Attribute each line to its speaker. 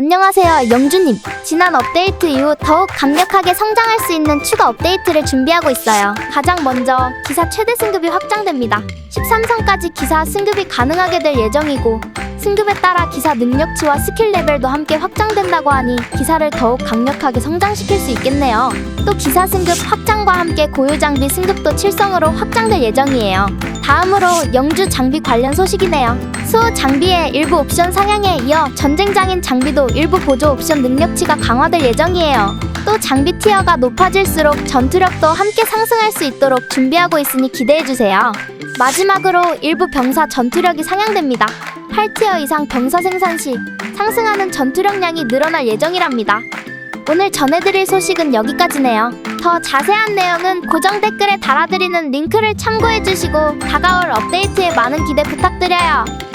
Speaker 1: 안녕하세요, 영주님. 지난 업데이트 이후 더욱 강력하게 성장할 수 있는 추가 업데이트를 준비하고 있어요. 가장 먼저 기사 최대 승급이 확장됩니다. 13성까지 기사 승급이 가능하게 될 예정이고 승급에 따라 기사 능력치와 스킬 레벨도 함께 확장된다고 하니 기사를 더욱 강력하게 성장시킬 수 있겠네요. 또 기사 승급 확장과 함께 고유 장비 승급도 7성으로 확장될 예정이에요. 다음으로 영주 장비 관련 소식이네요. 수 장비의 일부 옵션 상향에 이어 전쟁장인 장비도 일부 보조 옵션 능력치가 강화될 예정이에요. 또 장비 티어가 높아질수록 전투력도 함께 상승할 수 있도록 준비하고 있으니 기대해주세요. 마지막으로 일부 병사 전투력이 상향됩니다. 8티어 이상 병사 생산 시 상승하는 전투력량이 늘어날 예정이랍니다. 오늘 전해드릴 소식은 여기까지네요. 더 자세한 내용은 고정 댓글에 달아드리는 링크를 참고해주시고 다가올 업데이트에 많은 기대 부탁드려요.